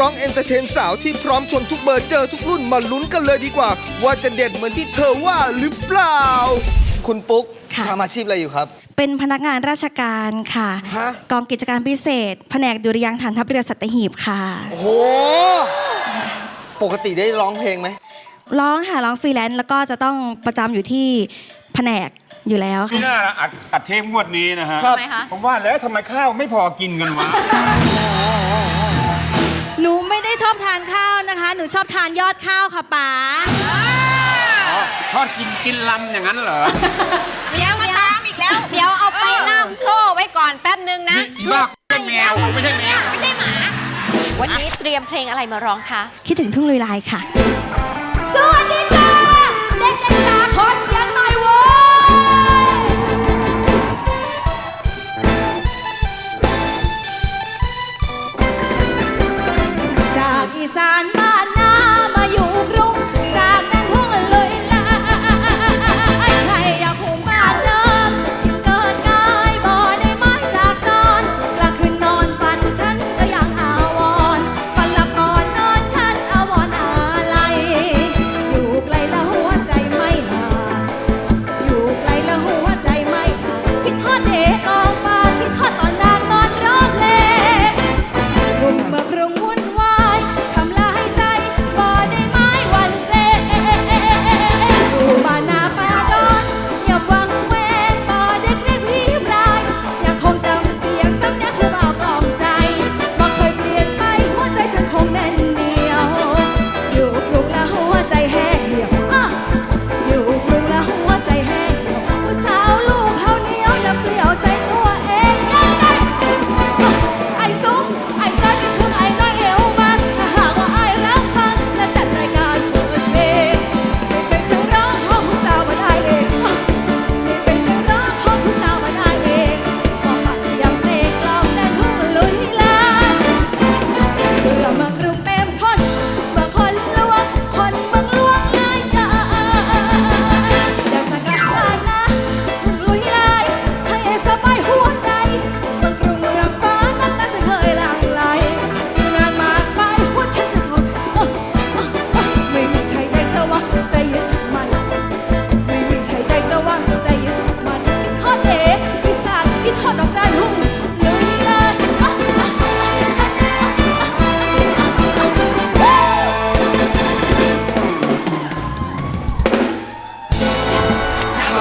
ร้องเอนเตอร์เทนสาวที่พร้อมชนทุกเบอร์เจอทุกรุ่นมาลุ้นกันเลยดีกว่า ว่าจะเด็ดเหมือนที่เธอว่าหรือเปล่า คุณปุ๊กค่ะ ทำอาชีพอะไรอยู่ครับ เป็นพนักงานราชการค่ะ ฮะ กองกิจการพิเศษ แผนกดุริยางค์ฐานทัพเรือสัตหีบค่ะ โอ้โห ปกติได้ร้องเพลงไหม ร้องค่ะร้องฟรีแลนซ์แล้วก็จะต้องประจำอยู่ที่แผนกอยู่แล้วที่ค่ะน่าอัดอัดเทปงวดนี้นะฮะครับ ทำไมคะ ผมว่าแล้วทำไมข้าวไม่พอกินกันวะ หนูไม่ได้ชอบทานข้าวนะคะ หนูชอบทานยอดข้าวค่ะป๋าทอดกินกินลำอย่างนั้นเหรอเดี๋ยวมาตามอีกแล้ว เดี๋ยวเอาไปล่ามโซ่ไว้ก่อนแป๊บนึงนะนี่อีบ้าเป็นแมวไม่ใช่แมว ไม่ใช่หมา วันนี้เตรียมเพลงอะไรมาร้องคะ คิดถึงทุ่งลุยลายค่ะ สวัสดีจ้าเด็กๆจ๋าขอ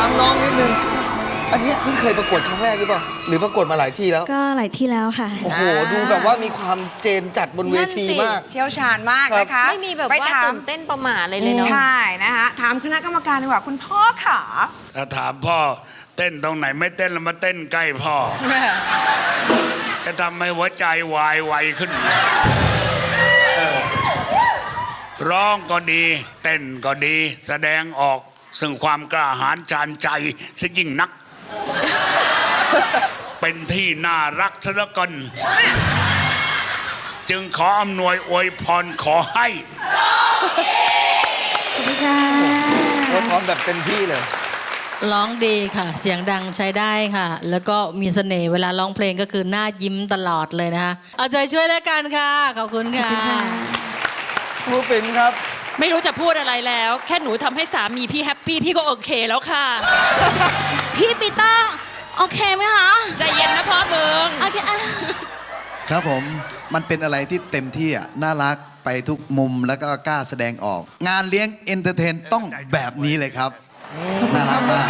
ามน้องนิดนึง อันเนี้ยเพิ่งเคยประกวดครั้งแรกหรือเปล่า หรือประกวดมาหลายที่แล้ว ก็หลายที่แล้วค่ะ โอ้โห ดูแบบว่ามีความเจนจัดบนเวทีมาก เชี่ยวชาญมากครับ นะคะไม่มีแบบไปว่าถามตื่นเต้นประหมาเลยเลยเนาะ ใช่นะคะถามคณะกรรมการดีกว่าคุณพ่อขาถ้าถามพ่อเต้นตรงไหนไม่เต้นแล้วมาเต้นใกล้พ่อ จะทำให้หัวใจวายไวขึ้นเออร้องก็ดี เต้นก็ดี แสดงออก ซึ่งความกล้าหาญชาญใจซะยิ่งนัก เป็นที่น่ารักซะเหลือเกินจึงขออำนวยอวยพรขอให้โอ้ยพร้อมแบบเต็มที่เลย ร้องดีค่ะ เสียงดังใช้ได้ค่ะ แล้วก็มีเสน่ห์เวลาร้องเพลงก็คือหน้ายิ้มตลอดเลยนะคะ เอาใจช่วยแล้วกันค่ะ ขอบคุณค่ะครูปิ๋มครับ ไม่รู้จะพูดอะไรแล้ว แค่หนูทำให้สามีพี่แฮปปี้พี่ก็โอเคแล้วค่ะ พี่ปีเตอร์โอเคไหมคะ ใจเย็นนะพ่อมึง โอเคอะครับผมมันเป็นอะไรที่เต็มที่อะน่ารักไปทุกมุมแล้วก็กล้าแสดงออก งานเลี้ยงเอนเตอร์เทนต้องแบบนี้เลยครับ น่ารักมาก